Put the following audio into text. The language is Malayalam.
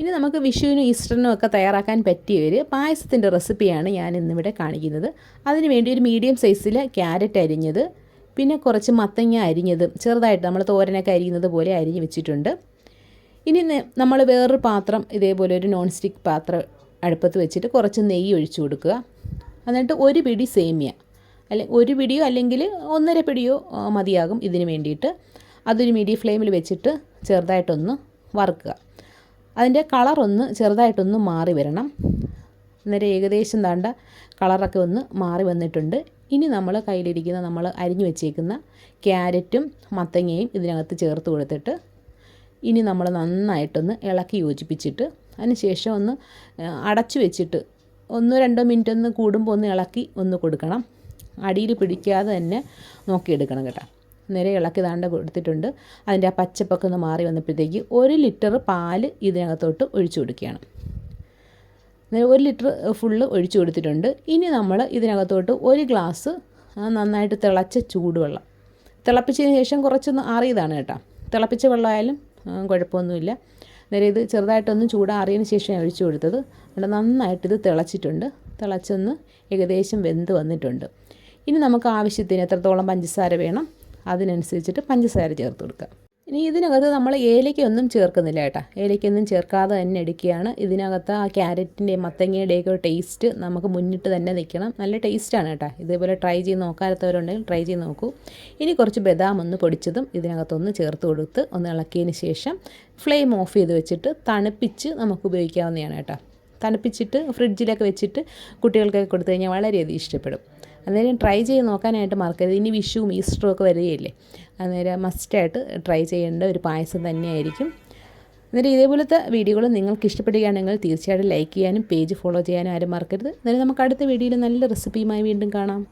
ഇനി നമുക്ക് വിഷുവിനും ഈസ്റ്ററിനും ഒക്കെ തയ്യാറാക്കാൻ പറ്റിയ ഒരു പായസത്തിന്റെ റെസിപ്പിയാണ് ഞാൻ ഇന്നിവിടെ കാണിക്കുന്നത്. അതിന് വേണ്ടി ഒരു മീഡിയം സൈസിൽ ക്യാരറ്റ് അരിഞ്ഞത് പിന്നെ കുറച്ച് മത്തങ്ങ അരിഞ്ഞത് ചെറുതായിട്ട് നമ്മൾ തോരനൊക്കെ അരിയുന്നത് പോലെ അരിഞ്ഞ് വെച്ചിട്ടുണ്ട്. ഇനി നമ്മൾ വേറൊരു പാത്രം ഇതേപോലെ ഒരു നോൺ സ്റ്റിക്ക് പാത്രം അടുപ്പത്ത് വെച്ചിട്ട് കുറച്ച് നെയ്യ് ഒഴിച്ചു കൊടുക്കുക. എന്നിട്ട് ഒരു പിടി സേമിയ അല്ലെ ഒരു പിടിയോ അല്ലെങ്കിൽ ഒന്നര പിടിയോ മതിയാകും ഇതിന് വേണ്ടിയിട്ട്. അതൊരു മീഡിയം ഫ്ലെയിമിൽ വെച്ചിട്ട് ചെറുതായിട്ടൊന്ന് വറുക്കുക. അതിന്റെ കളറൊന്ന് ചെറുതായിട്ടൊന്ന് മാറി വരണം. അന്നേരം ഏകദേശം താണ്ട കളറൊക്കെ ഒന്ന് മാറി വന്നിട്ടുണ്ട്. ഇനി നമ്മൾ കയ്യിലിരിക്കുന്ന നമ്മൾ അരിഞ്ഞു വെച്ചേക്കുന്ന ക്യാരറ്റും മത്തങ്ങയും ഇതിനകത്ത് ചേർത്ത് കൊടുത്തിട്ട് ഇനി നമ്മൾ നന്നായിട്ടൊന്ന് ഇളക്കി യോജിപ്പിച്ചിട്ട് അതിനുശേഷം ഒന്ന് അടച്ചു വെച്ചിട്ട് ഒന്നോ രണ്ടോ മിനിറ്റ് ഒന്ന് കൂടുമ്പോൾ ഒന്ന് ഇളക്കി ഒന്ന് കൊടുക്കണം. അടിയിൽ പിടിക്കാതെ തന്നെ നോക്കിയെടുക്കണം കേട്ടോ. നേരെ ഇളക്കി താണ്ട കൊടുത്തിട്ടുണ്ട് അതിന്റെ ആ പച്ചപ്പൊക്കെ ഒന്ന് മാറി വന്നപ്പോഴത്തേക്ക് ഒരു ലിറ്റർ പാൽ ഇതിനകത്തോട്ട് ഒഴിച്ചു കൊടുക്കുകയാണ്. ഒരു ലിറ്റർ ഫുള്ള് ഒഴിച്ചു കൊടുത്തിട്ടുണ്ട്. ഇനി നമ്മൾ ഇതിനകത്തോട്ട് ഒരു ഗ്ലാസ് നന്നായിട്ട് തിളച്ച ചൂടുവെള്ളം. തിളപ്പിച്ചതിന് ശേഷം കുറച്ചൊന്ന് ആറിയതാണ് കേട്ടോ. തിളപ്പിച്ച വെള്ളമായാലും കുഴപ്പമൊന്നുമില്ല. നേരെ ഇത് ചെറുതായിട്ടൊന്ന് ചൂടാറിയതിന് ശേഷം ഒഴിച്ചു കൊടുത്തത്. അവിടെ നന്നായിട്ട് ഇത് തിളച്ചിട്ടുണ്ട്. തിളച്ചൊന്ന് ഏകദേശം വെന്ത് വന്നിട്ടുണ്ട്. ഇനി നമുക്ക് ആവശ്യത്തിന് എത്രത്തോളം പഞ്ചസാര വേണം? അതിനനുസരിച്ചിട്ട് പഞ്ചസാര ചേർത്ത് കൊടുക്കുക. ഇനി ഇതിനകത്ത് നമ്മൾ ഏലയ്ക്കൊന്നും ചേർക്കുന്നില്ല കേട്ടോ. ഏലയ്ക്കൊന്നും ചേർക്കാതെ തന്നെ എടുക്കുകയാണ്. ഇതിനകത്ത് ആ ക്യാരറ്റിന്റെ മത്തങ്ങയുടെയൊക്കെ ടേസ്റ്റ് നമുക്ക് മുന്നിട്ട് തന്നെ നിൽക്കണം. നല്ല ടേസ്റ്റാണ് കേട്ടോ. ഇതേപോലെ ട്രൈ ചെയ്ത് നോക്കാത്തവരുണ്ടെങ്കിൽ ട്രൈ ചെയ്ത് നോക്കൂ. ഇനി കുറച്ച് ബദാം ഒന്ന് പൊടിച്ചതും ഇതിനകത്തൊന്ന് ചേർത്ത് കൊടുത്ത് ഒന്ന് ഇളക്കിയതിന് ശേഷം ഫ്ലെയിം ഓഫ് ചെയ്ത് വെച്ചിട്ട് തണുപ്പിച്ച് നമുക്ക് ഉപയോഗിക്കാവുന്നതാണ് കേട്ടോ. തണുപ്പിച്ചിട്ട് ഫ്രിഡ്ജിലൊക്കെ വെച്ചിട്ട് കുട്ടികൾക്കൊക്കെ കൊടുത്തു കഴിഞ്ഞാൽ വളരെയധികം ഇഷ്ടപ്പെടും. അന്നേരം ട്രൈ ചെയ്ത് നോക്കാനായിട്ട് മറക്കരുത്. ഇനി വിഷുവും ഈസ്റ്ററും ഒക്കെ വരികയല്ലേ? അന്നേരം മസ്റ്റായിട്ട് ട്രൈ ചെയ്യേണ്ട ഒരു പായസം തന്നെയായിരിക്കും. അന്നേരം ഇതേപോലത്തെ വീഡിയോകൾ നിങ്ങൾക്ക് ഇഷ്ടപ്പെടുകയാണെങ്കിൽ തീർച്ചയായിട്ടും ലൈക്ക് ചെയ്യാനും പേജ് ഫോളോ ചെയ്യാനും ആരും മറക്കരുത്. അന്നേരം നമുക്ക് അടുത്ത വീഡിയോയിൽ നല്ല റെസിപ്പിയുമായി വീണ്ടും കാണാം.